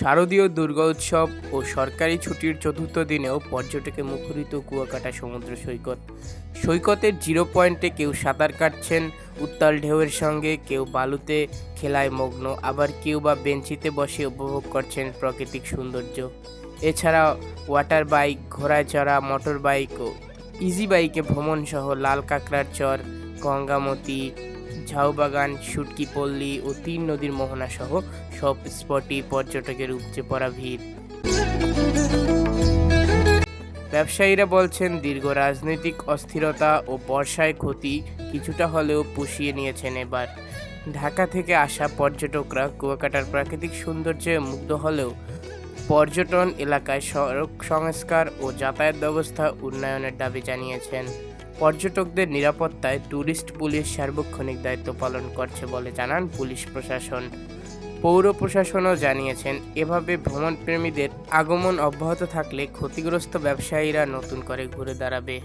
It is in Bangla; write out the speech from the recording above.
শারদীয় দুর্গোৎসব ও সরকারি ছুটির চতুর্থ দিনেও পর্যটকে মুখরিত কুয়াকাটা সমুদ্র সৈকত। সৈকতের জিরো পয়েন্টে কেউ সাঁতার কাটছেন, উত্তাল ঢেউয়ের সঙ্গে কেউ বালুতে খেলায় মগ্ন, আবার কেউ বা বেঞ্চিতে বসে উপভোগ করছেন প্রাকৃতিক সৌন্দর্য। এছাড়া ওয়াটার বাইক, ঘোড়ায় চড়া, মোটর বাইক ও ইজি বাইকে ভ্রমণ সহ লাল কাঁকড়ার চর, গঙ্গামতি ঝাউবাগান সুটকি পল্লী ও তিন নদীর মোহনা সহ সব স্পটই পর্যটকের উপচে পড়া ভিড়। ব্যবসায়ীরা বলছেন, দীর্ঘ রাজনৈতিক অস্থিরতা ও বর্ষায় ক্ষতি কিছুটা হলেও পুষিয়ে নিয়েছেন এবার। ঢাকা থেকে আসা পর্যটকরা কুয়াকাটার প্রাকৃতিক সৌন্দর্যে মুগ্ধ হলেও পর্যটন এলাকায় সড়ক সংস্কার ও যাতায়াত ব্যবস্থা উন্নয়নের দাবি জানিয়েছেন। পর্যটকদের নিরাপত্তায় ট্যুরিস্ট পুলিশ সার্বক্ষণিক দায়িত্ব পালন করছে বলে জানান পুলিশ প্রশাসন। পৌর প্রশাসনও জানিয়েছেন, এভাবে ভ্রমণপ্রেমীদের আগমন অব্যাহত থাকলে ক্ষতিগ্রস্ত ব্যবসায়ীরা নতুন করে ঘুরে দাঁড়াবে।